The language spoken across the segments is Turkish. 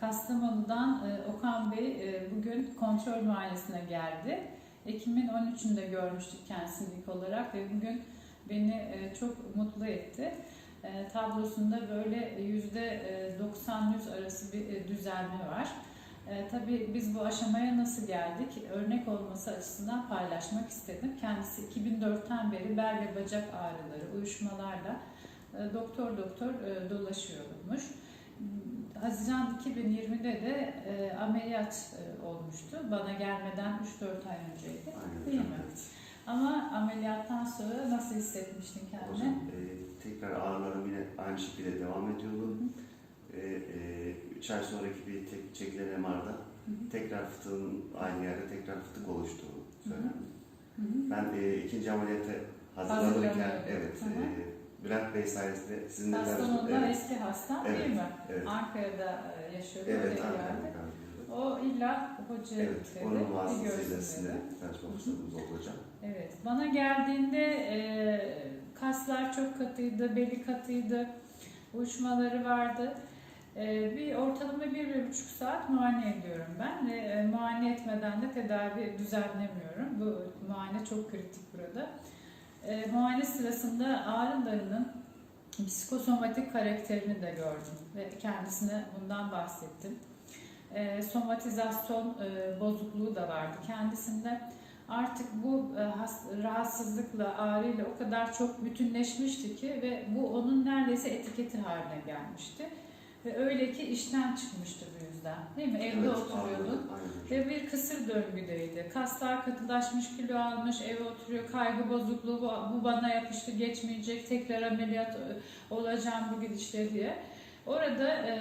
Kastamonu'dan e, Okan Bey e, bugün kontrol muayenesine geldi. Ekim'in 13'ünde görmüştük kendisini ilk olarak ve bugün beni e, çok mutlu etti. Tablosunda böyle yüzde 90-100 arası bir düzelme var. E, tabii biz bu aşamaya nasıl geldik? Örnek olması açısından paylaşmak istedim. Kendisi 2004'ten beri bel ve bacak ağrıları, uyuşmalarla doktor doktor dolaşıyormuş. Haziran 2020'de de e, ameliyat e, olmuştu. Bana gelmeden 3-4 ay önceydi. Aynen Değil mi? evet. Ama ameliyattan sonra nasıl hissetmiştin kendini? Hocam e, tekrar ağrılarım yine aynı şekilde devam ediyordu. E, e, üç ay sonraki bir tek çekilen MR'da tekrar fıtığın aynı yerde tekrar fıtık oluştuğu söylendi. Hı hı. Ben e, ikinci ameliyata hazırlanırken evet Hı hı. e, Bülent Bey sayesinde sizinle Kastamonu'da evet, eski hastan Evet, değil mi? evet. Ankara'da e, yaşıyordu. Evet, Ankara'da. O illa hoca Evet, dedi, onun vasıtasıyla sizinle tanışma fırsatımız oldu hocam. Evet, bana geldiğinde e, kaslar çok katıydı, beli katıydı, uyuşmaları vardı. E, bir ortalama bir, bir buçuk saat muayene ediyorum ben ve e, muayene etmeden de tedavi düzenlemiyorum. Bu muayene çok kritik burada. E, muayene sırasında ağrılarının psikosomatik karakterini de gördüm ve kendisine bundan bahsettim. E, somatizasyon e, bozukluğu da vardı kendisinde. Artık bu e, has- rahatsızlıkla, ağrıyla o kadar çok bütünleşmişti ki ve bu onun neredeyse etiketi haline gelmişti. Ve öyle ki işten çıkmıştı bu yüzden. Değil mi? Evde Evet, hocam. Ve bir kısır döngüdeydi. Kaslar katılaşmış, kilo almış, eve oturuyor, kaygı bozukluğu, bu, bu bana yapıştı, geçmeyecek, tekrar ameliyat e, olacağım bu gidişle diye. Orada e,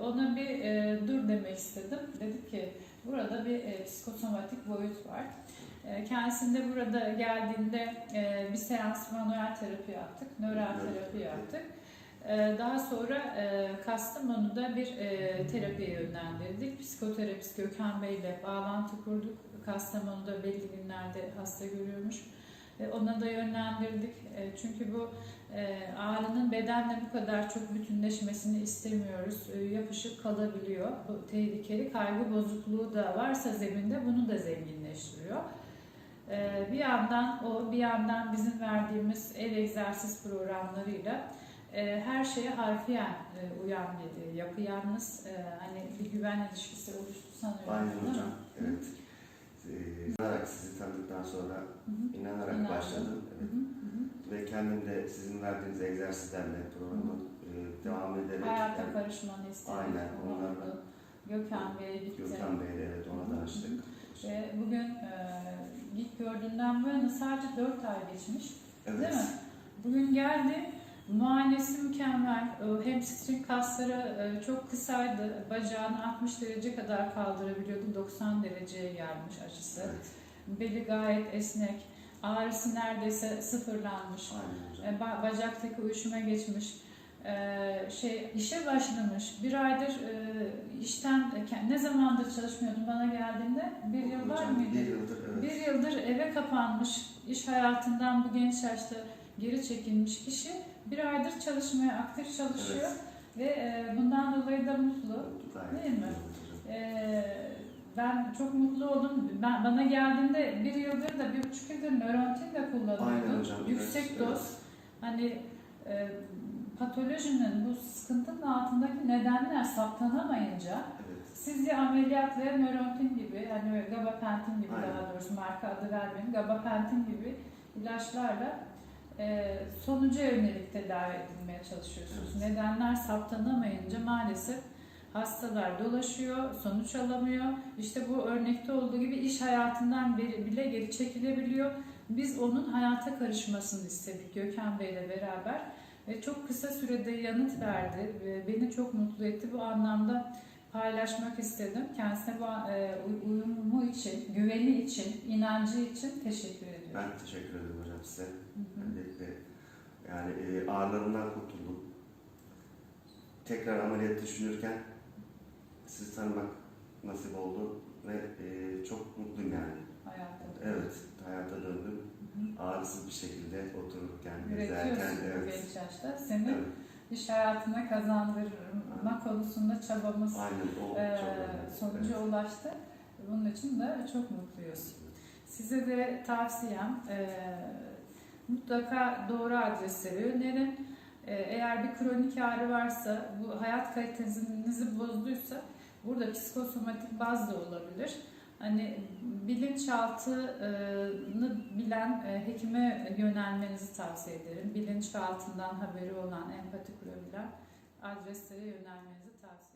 ona bir e, dur demek istedim. Dedi ki burada bir e, psikosomatik boyut var. E, kendisinde burada geldiğinde e, bir seans manuel terapi yaptık, nöral terapi yaptık. E, Daha sonra e, Kastamonu'da bir e, terapiye yönlendirdik. Psikoterapist Gökhan Bey ile bağlantı kurduk. Kastamonu'da belli günlerde hasta görüyormuş. Ona da yönlendirdik. E, Çünkü bu ağrının bedenle bu kadar çok bütünleşmesini istemiyoruz. Yapışıp kalabiliyor. Bu tehlikeli kaygı bozukluğu da varsa zeminde bunu da zenginleştiriyor. Bir yandan o, bir yandan bizim verdiğimiz ev egzersiz programlarıyla e, her şeye harfiyen e, uyan bir yapı. Yalnız e, hani bir güven ilişkisi oluştu sanıyorum. Aynen hocam. Evet. Ee, inanarak sizi tanıdıktan sonra Hı hı. inanarak İnandım. başladım. Evet. hı, hı Ve kendim de sizin verdiğiniz egzersizlerle programı e, devam ederek Hayata yani karışmanı istedim. Aynen, onlarla. Gökhan Bey'e gitti. Gökhan Bey'le evet ona danıştık. Ve bugün e, ilk gördüğünden bu yana sadece 4 ay geçmiş. Evet. Değil mi? Bugün geldi. Muayenesi mükemmel. E, Hamstring kasları e, çok kısaydı. Bacağını 60 derece kadar kaldırabiliyordu. 90 dereceye gelmiş açısı. Evet. Beli gayet esnek. Ağrısı neredeyse sıfırlanmış. Aynen. E, ba- bacaktaki uyuşuma geçmiş. E, şey işe başlamış. Bir aydır e, işten ne zamandır çalışmıyordum bana geldiğinde? Bir yıl var mıydı? Bir yıldır evet. Bir yıldır eve kapanmış, iş hayatından bu genç yaşta geri çekilmiş kişi bir aydır çalışmaya, aktif çalışıyor Evet. ve e, bundan dolayı da mutlu. Gayet Değil mi? E, ben çok mutlu oldum. Ben, bana geldiğinde bir yıldır da bir buçuk yıldır nörontin de Aynen kullanıyordum. hocam. Yüksek evet, doz. evet. Hani e, patolojinin bu sıkıntının altındaki nedenler saptanamayınca Evet. siz ya ameliyat ve nörontin gibi, hani gabapentin gibi Aynen. daha doğrusu marka adı vermeyin, gabapentin gibi ilaçlarla e, sonuca yönelik tedavi edilmeye çalışıyorsunuz. Evet. Nedenler saptanamayınca maalesef hastalar dolaşıyor, sonuç alamıyor. İşte bu örnekte olduğu gibi iş hayatından bile geri çekilebiliyor. Biz onun hayata karışmasını istedik Gökhan Bey'le beraber. Ve çok kısa sürede yanıt verdi ve beni çok mutlu etti. Bu anlamda paylaşmak istedim. Kendisine bu e, uy- uyumu için, güveni için, inancı için teşekkür ediyorum. Ben teşekkür ederim hocam size. Hı hı. Öncelikle yani e, ağrılarımdan kurtuldum. Tekrar ameliyat düşünürken sizi tanımak nasip oldu ve e, çok mutluyum yani. Hayatta. Evet, hayata döndüm. Ağrısız bir şekilde gezerken, Üretiyorsun bu evet. genç yaşta. Senin evet. iş hayatına kazandırma konusunda çabamız Aynen o e, sonuca ulaştı. Bunun için de çok mutluyuz. Size de tavsiyem e, mutlaka doğru adresleri önerin. E, eğer bir kronik ağrı varsa, bu hayat kalitenizi bozduysa burada psikosomatik baz da olabilir. Hani bilinçaltını bilen e, hekime yönelmenizi tavsiye ederim. Bilinçaltından haberi olan, empati kurabilen adreslere yönelmenizi tavsiye ederim.